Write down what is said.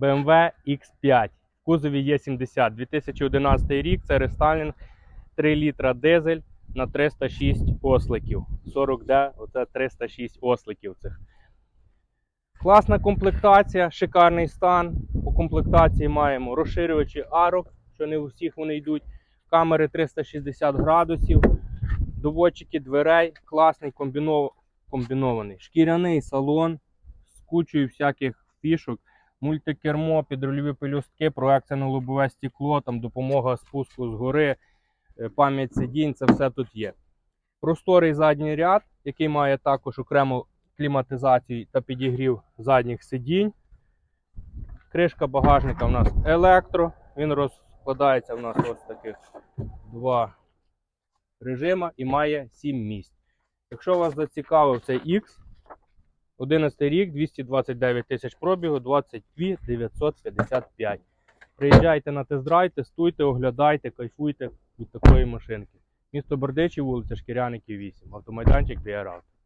BMW X5. В кузові є 70. 2011 рік це рестайлінг 3 літра дизель на 306 осликів. 40D, оце 306 осликів цих. Класна комплектація, шикарний стан. По комплектації маємо розширювачі арок, що не у всіх вони йдуть. Камери 360 градусів, доводчики дверей, класний комбіно- комбінований. Шкіряний салон з кучою всяких фішок, мультикермо, підрульові пелюстки, проекція на лобове стекло, там допомога спуску з гори, е, пам'ять сидінь, це все тут є. Просторий задній ряд, який має також окрему кліматизацію та підігрів задніх сидінь. Кришка багажника у нас електро. Він розкладається у нас ось таких два режима і має 7 місць. Якщо вас зацікавив цей X, 11 рік, 229 тисяч пробігу, 22 955. Приїжджайте на тест-драйв, тестуйте, оглядайте, кайфуйте від такої машинки. Місто Бердичів, вулиця Шкіряників, 8. Автомайданчик Auto.